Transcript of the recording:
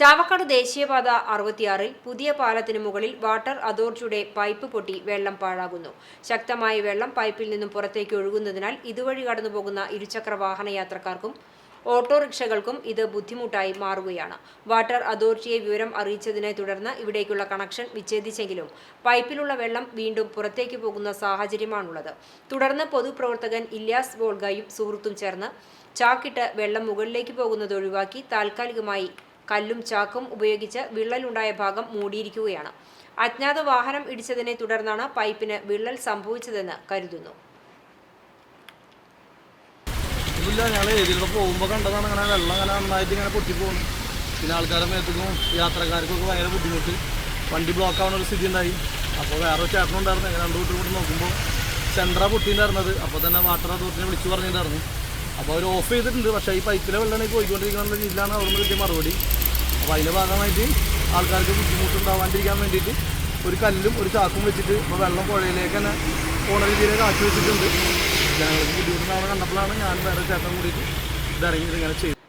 ചാവക്കാട് ദേശീയപാത അറുപത്തിയാറിൽ പുതിയ പാലത്തിന് മുകളിൽ വാട്ടർ അതോറിറ്റിയുടെ പൈപ്പ് പൊട്ടി വെള്ളം പാഴാകുന്നു. ശക്തമായ വെള്ളം പൈപ്പിൽ നിന്നും പുറത്തേക്ക് ഒഴുകുന്നതിനാൽ ഇതുവഴി കടന്നുപോകുന്ന ഇരുചക്ര വാഹന യാത്രക്കാർക്കും ഓട്ടോറിക്ഷകൾക്കും ഇത് ബുദ്ധിമുട്ടായി മാറുകയാണ്. വാട്ടർ അതോറിറ്റിയെ വിവരം അറിയിച്ചതിനെ തുടർന്ന് ഇവിടേക്കുള്ള കണക്ഷൻ വിച്ഛേദിച്ചെങ്കിലും പൈപ്പിലുള്ള വെള്ളം വീണ്ടും പുറത്തേക്ക് പോകുന്ന സാഹചര്യമാണുള്ളത്. തുടർന്ന് പൊതുപ്രവർത്തകൻ ഇല്യാസ് വോൾഗയും സുഹൃത്തും ചേർന്ന് ചാക്കിട്ട് വെള്ളം മുകളിലേക്ക് പോകുന്നത് ഒഴിവാക്കി താൽക്കാലികമായി കല്ലും ചാക്കും ഉപയോഗിച്ച് വിള്ളലുണ്ടായ ഭാഗം മൂടിയിരിക്കുകയാണ്. അജ്ഞാത വാഹനം ഇടിച്ചതിനെ തുടർന്നാണ് പൈപ്പിന് വിള്ളൽ സംഭവിച്ചതെന്ന് കരുതുന്നു. കണ്ടതാണ് അങ്ങനെ വെള്ളം അങ്ങനെ നന്നായിട്ട് ഇങ്ങനെ പിന്നെ ആൾക്കാരുടെ മേത്തേക്കും യാത്രക്കാർക്കൊക്കെ ഭയങ്കര ബുദ്ധിമുട്ട്. വണ്ടി ബ്ലോക്ക് ആവുന്ന ഒരു സ്ഥിതി ഉണ്ടായി. അപ്പോൾ വേറെ ചേട്ടനുണ്ടായിരുന്നു അങ്ങനെ രണ്ട് കൂട്ടർ കൂടി നോക്കുമ്പോൾ സെൻട്രാ പൊട്ടിയിട്ടുണ്ടായിരുന്നത്. അപ്പോൾ തന്നെ വാട്ടർ അതോറിറ്റിനെ വിളിച്ചു പറഞ്ഞിട്ടുണ്ടായിരുന്നു. അപ്പോൾ അവർ ഓഫ് ചെയ്തിട്ടുണ്ട്. പക്ഷേ ഈ പൈപ്പിലെ വെള്ളമാണ് പോയിക്കൊണ്ടിരിക്കുന്ന രീതിയിലാണ് അവിടെ നിന്ന് കിട്ടിയ മറുപടി. അപ്പോൾ അതിന്റെ ഭാഗമായിട്ട് ആൾക്കാർക്ക് ബുദ്ധിമുട്ടുണ്ടാവാണ്ടിരിക്കാൻ വേണ്ടിയിട്ട് ഒരു കല്ലും ഒരു ചാക്കും വെച്ചിട്ട് ഇപ്പോൾ വെള്ളം പുഴയിലേക്ക് തന്നെ പോണ രീതിയിലേക്ക് ആക്കി വെച്ചിട്ടുണ്ട്. ജനങ്ങൾക്ക് ബുദ്ധിമുട്ടുണ്ടാവുന്ന കണ്ടപ്പോഴാണ് ഞാൻ വേറെ ചേട്ടൻ കൂടിയിട്ട് ഇത് ഇങ്ങനെ ചെയ്തത്.